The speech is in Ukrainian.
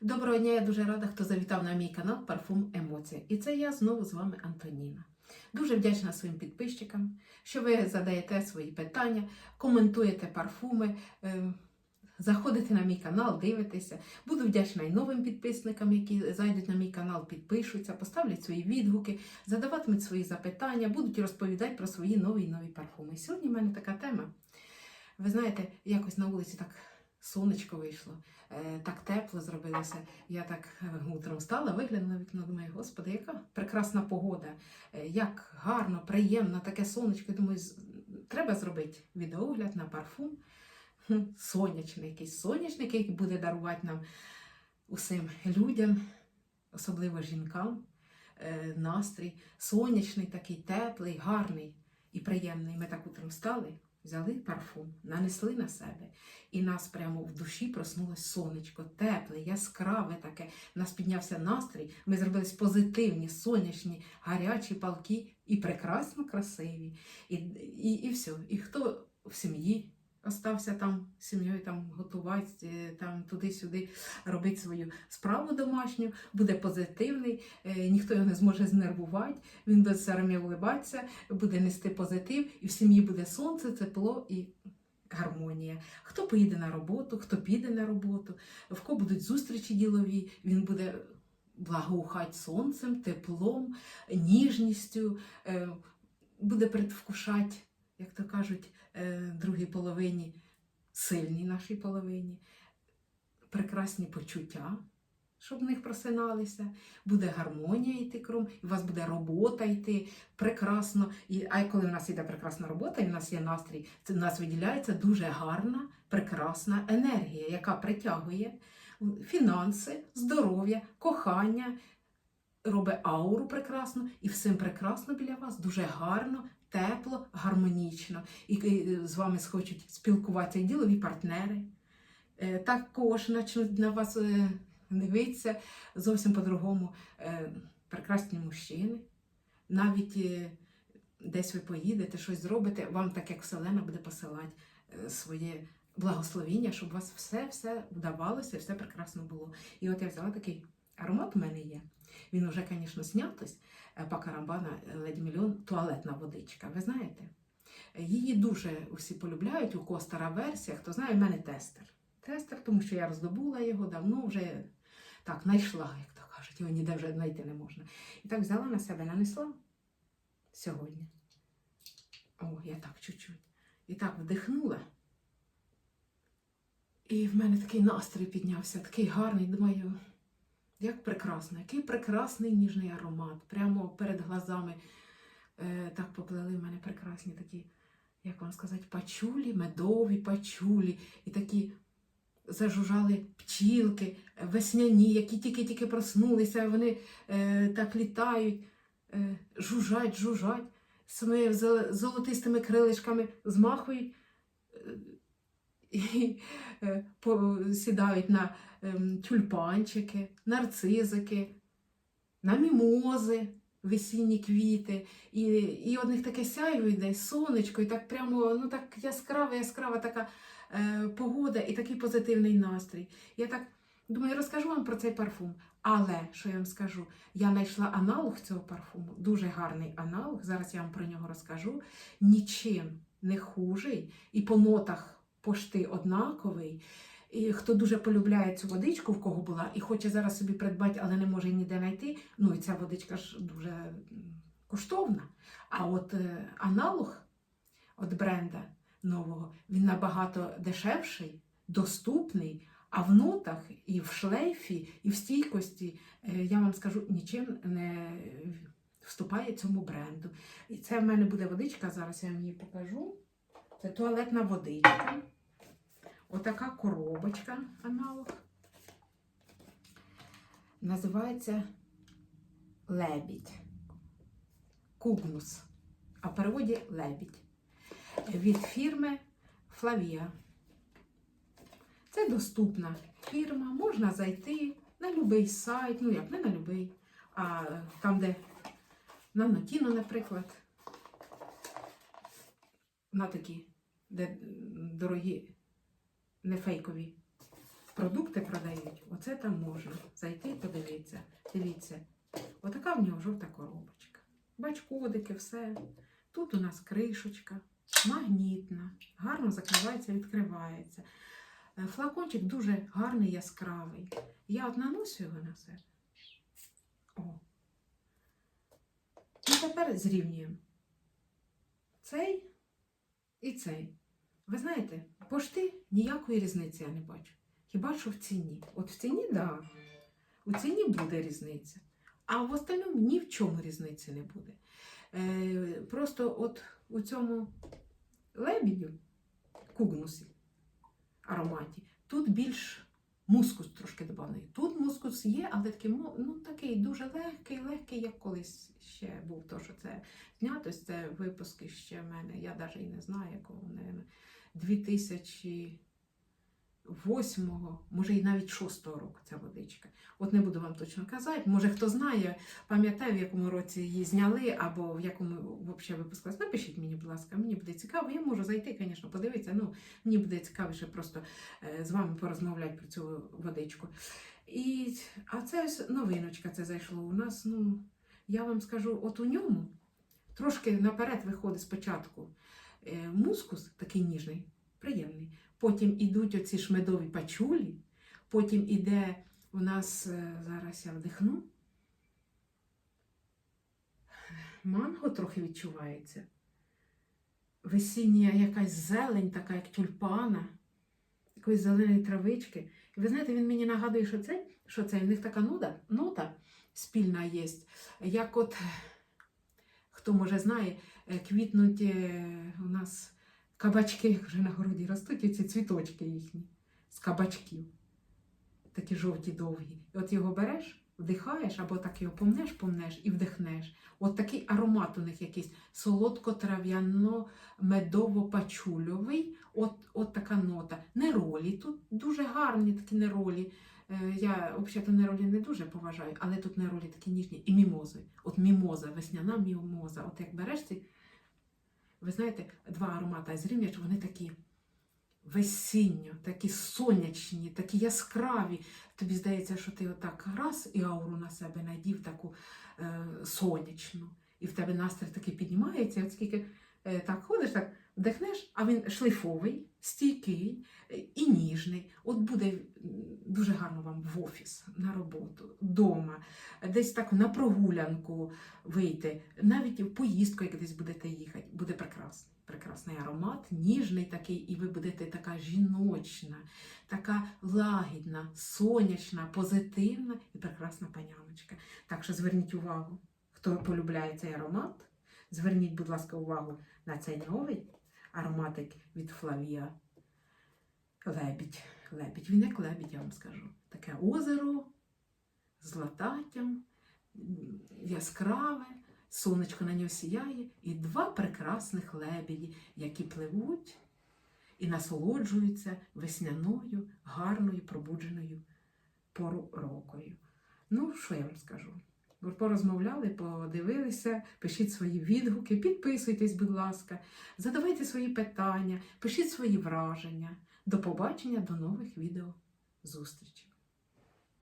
Доброго дня, я дуже рада, хто завітав на мій канал Парфум Емоція. І це я знову з вами Антоніна. Дуже вдячна своїм підписчикам, що ви задаєте свої питання, коментуєте парфуми, е, заходите на мій канал, дивитеся. Буду вдячна і новим підписникам, які зайдуть на мій канал, підпишуться, поставлять свої відгуки, задаватимуть свої запитання, будуть розповідати про свої нові і нові парфуми. Сьогодні в мене така тема. Ви знаєте, якось на вулиці так сонечко вийшло. Е, так тепло зробилося. Я так е, утром встала, виглянула вікно, думаю, господи, яка прекрасна погода, Е, як гарно, приємно, таке сонечко. Думаю, треба зробити відеогляд на парфум. Сонячний якийсь сонячний, який буде дарувати нам усім людям, особливо жінкам, настрій. Сонячний, такий теплий, гарний і приємний. Ми так утром встали, взяли парфум, нанесли на себе. І нас прямо в душі проснулось сонечко, тепле, яскраве таке. У нас піднявся настрій. Ми зробились позитивні, сонячні, гарячі, палки і прекрасно красиві. І, і, і все. І хто в сім'ї остався там сім'єю там готувати, е, там туди-сюди робити свою справу домашню, буде позитивний, е, ніхто його не зможе знервувати, він буде все время вливатися, буде нести позитив, і в сім'ї буде сонце, тепло і гармонія. Хто поїде на роботу, хто піде на роботу, в кого будуть зустрічі ділові, він буде благоухати сонцем, теплом, ніжністю, е, буде предвкушати, як то кажуть, е, другій половині, сильній нашій половині, прекрасні почуття. Щоб в них просиналися, буде гармонія йти кром, у вас буде робота йти прекрасно. І, а коли в нас йде прекрасна робота, і в нас є настрій, це в нас виділяється дуже гарна, прекрасна енергія, яка притягує фінанси, здоров'я, кохання, робить ауру прекрасно, і всім прекрасно біля вас, дуже гарно, тепло, гармонічно. І, з вами схочуть спілкуватися і ділові партнери. Е, Також почнуть на вас е, дивитися зовсім по-другому е, прекрасні мужчини. Навіть десь ви поїдете, щось зробите, вам так як Вселена буде посилати своє благословіння, щоб у вас все-все вдавалося, все прекрасно було. І от я взяла такий аромат у мене є. Він вже, звісно, снятось. Е, Пакарабана Леді Мільйон туалетна водичка. Ви знаєте? Е, Її дуже всі полюбляють, у кого стара версія, хто знає, в мене тестер. Тестер, тому що я роздобула його давно, вже так, знайшла, як то кажуть, його ніде вже знайти не можна. І так взяла на себе, нанесла сьогодні. О, я так чуть-чуть. І так вдихнула. І в мене такий настрій піднявся, такий гарний. Думаю, як прекрасно, який прекрасний ніжний аромат. Прямо перед глазами е, так поплили в мене прекрасні такі, як вам сказати, пачулі, медові пачулі, і такі зажужжали пчілки, весняні, які тільки-тільки проснулися, вони е, так літають, е, жужжать, жужжать, своїми золотистими крилишками змахують. е, І е, сідають на тюльпанчики, нарцизики, на мімози, весінні квіти. І, і од них таке сяйво йде, сонечко, і так прямо ну так яскрава, яскрава така е, погода і такий позитивний настрій. Я так думаю, розкажу вам про цей парфум. Але що я вам скажу, я знайшла аналог цього парфуму, дуже гарний аналог. Зараз я вам про нього розкажу. Нічим не хужий, і по нотах пошти однаковий. І хто дуже полюбляє цю водичку, в кого була, і хоче зараз собі придбати, але не може ніде знайти. Ну і ця водичка ж дуже коштовна. А от е, аналог від бренда нового, він набагато дешевший, доступний, а в нотах, і в шлейфі, і в стійкості, е, я вам скажу, нічим не вступає цьому бренду. І це в мене буде водичка, зараз я вам її покажу. Це туалетна водичка. Отака коробочка аналог. Називається лебідь. Кугнус. А в переводі лебідь. Від фірми Флавія. Це доступна фірма. Можна зайти на будь-який сайт, ну як не на будь-який, а там, де на Нотіно, наприклад. На такі, де дорогі, не фейкові продукти продають. Оце там можна зайти і подивитися. Дивіться, отака в нього жовта коробочка. Бач, кодики, все. Тут у нас кришечка, магнітна, гарно закривається, відкривається. Е, Флакончик дуже гарний, яскравий. Я от наношу його на себе. О. І тепер зрівнюємо. Цей і цей. Ви знаєте, пошти ніякої різниці я не бачу. Хіба що в ціні? От в ціні, так. Да. У ціні буде різниця. А в остальному ні в чому різниці не буде. Е, просто от у цьому лебідю, кугнусі, ароматі, тут більш мускус трошки доданий. Тут мускус є, але такий, ну, такий дуже легкий, легкий, як колись ще був. То, що це знято, це випуски ще в мене. Я навіть і не знаю, якого, мабуть, 2008, може і навіть 6 року ця водичка. От не буду вам точно казати. Може, хто знає, пам'ятає, в якому році її зняли, або в якому взагалі випускалась. Напишіть мені, будь ласка, мені буде цікаво. Я можу зайти, звісно, подивитися. Ну, мені буде цікавіше просто е, з вами порозмовляти про цю водичку. І, а це ось новиночка, це зайшло у нас. Ну, я вам скажу, от у ньому трошки наперед виходить спочатку мускус, такий ніжний, приємний. Потім ідуть оці ж медові пачулі, потім іде у нас, е, зараз я вдихну, манго трохи відчувається. Весіння якась зелень, така як тюльпана, якоїсь зеленої травички. І ви знаєте, він мені нагадує, що це, що це в них така нота, нота спільна є. Як от, хто може знає, е, квітнуть е, у нас кабачки, як вже на городі ростуть, ці цвіточки їхні з кабачків. Такі жовті довгі. І от його береш, вдихаєш, або так його помнеш, помнеш і вдихнеш. От такий аромат у них якийсь солодко-трав'яно-медово-пачульовий. От, от така нота. Неролі. Тут дуже гарні такі неролі. Е, Я взагалі неролі не дуже поважаю, але тут неролі такі ніжні. І мімози. От мімоза, весняна мімоза. От як береш ці, ви знаєте, два аромати зрівняч, вони такі весінньо, такі сонячні, такі яскраві. Тобі здається, що ти отак раз і ауру на себе надів таку е, сонячну. І в тебе настрій такий піднімається, от скільки е, так ходиш, так вдихнеш, а він шлейфовий, стійкий е, і ніжний. От буде дуже гарно вам в офіс, на роботу, вдома, десь так на прогулянку вийти, навіть в поїздку, як десь будете їхати, буде прекрасно. Прекрасний аромат, ніжний такий, і ви будете така жіночна, така лагідна, сонячна, позитивна і прекрасна паняночка. Так що зверніть увагу, хто полюбляє цей аромат, зверніть, будь ласка, увагу на цей новий ароматик від Флавія. Лебідь. Лебідь. Він як лебідь, я вам скажу. Таке озеро з лататтям, яскраве, сонечко на нього сіяє, і два прекрасних лебеді, які пливуть і насолоджуються весняною, гарною, пробудженою пору рокою. Ну, що я вам скажу? Порозмовляли, подивилися, пишіть свої відгуки, підписуйтесь, будь ласка, задавайте свої питання, пишіть свої враження. До побачення, до нових відео зустрічей.